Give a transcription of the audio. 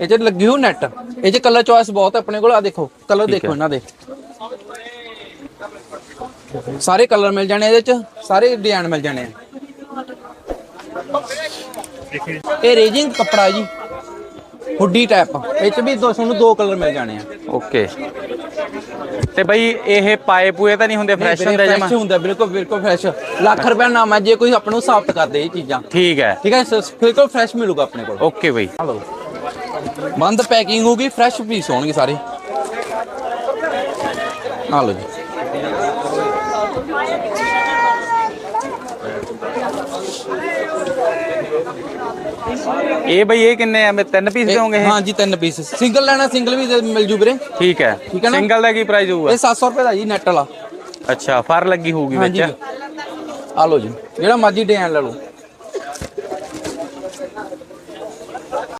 ਇਹ ਚ ਲੱਗੀ ਹੋ ਨੈਟ ਇਹ ਚ ਕਲਰ ਚੋਇਸ ਬਹੁਤ ਆਪਣੇ ਕੋਲ ਆ ਦੇਖੋ ਕਲਰ ਦੇਖੋ। ਇਹਨਾਂ ਦੇ। ਸਾਰੇ ਕਲਰ ਮਿਲ ਜਾਣੇ ਇਹਦੇ ਚ ਸਾਰੇ ਡਿਜ਼ਾਈਨ ਮਿਲ ਜਾਣੇ ਆ। ਇਹ ਰੇਜਿੰਗ ਕੱਪੜਾ ਜੀ ਹੁੱਡੀ ਟਾਈਪ ਇਹ ਚ ਵੀ ਦੋ ਤੁਹਾਨੂੰ ਦੋ ਕਲਰ ਮਿਲ ਜਾਣੇ ਆ। ਓਕੇ। ਤੇ ਬਈ ਇਹ ਪਾਏ ਪੂਏ ਤਾਂ ਨਹੀਂ ਹੁੰਦੇ ਫਰੈਸ਼ ਹੁੰਦੇ ਜਮਾ? ਫਰੈਸ਼ ਹੁੰਦਾ ਬਿਲਕੁਲ ਬਿਲਕੁਲ ਫਰੈਸ਼ ਲੱਖ ਰੁਪਏ ਨਾਮ ਹੈ ਜੇ ਕੋਈ ਆਪਾਂ ਨੂੰ ਸਾਫਟ ਕਰ ਦੇ ਇਹ ਚੀਜ਼ਾਂ। ਠੀਕ ਹੈ। ਠੀਕ ਹੈ ਬਿਲਕੁਲ ਫਰੈਸ਼ ਮਿਲੂਗਾ ਆਪਣੇ ਕੋਲ। ਓਕੇ ਬਈ। ਹਲੋ। बंद पैकिंग होगी फ्रैश पीस होंगे सारे आ लो जी ਇਹ ਬਈ ਇਹ ਕਿੰਨੇ ਆ ਮੇ ਤਿੰਨ ਪੀਸ ਦੇ ਹੋਣਗੇ ਹਾਂ ਜੀ ਤਿੰਨ ਪੀਸ ਸਿੰਗਲ ਲੈਣਾ ਸਿੰਗਲ ਵੀ ਮਿਲ ਜੂ ਵੀਰੇ ਠੀਕ ਹੈ ਠੀਕ ਹੈ ਨਾ ਸਿੰਗਲ ਦਾ ਕੀ ਪ੍ਰਾਈਸ ਹੋਊਗਾ ਇਹ 700 ਰੁਪਏ ਦਾ ਜੀ ਨੈਟ ਵਾਲਾ ਅੱਛਾ ਫਰ ਲੱਗੀ ਹੋਊਗੀ ਵਿੱਚ ਆ ਲਓ ਜੀ ਜਿਹੜਾ ਮਰਜ਼ੀ ਡਿਜ਼ਾਈਨ ਲੈ ਲਓ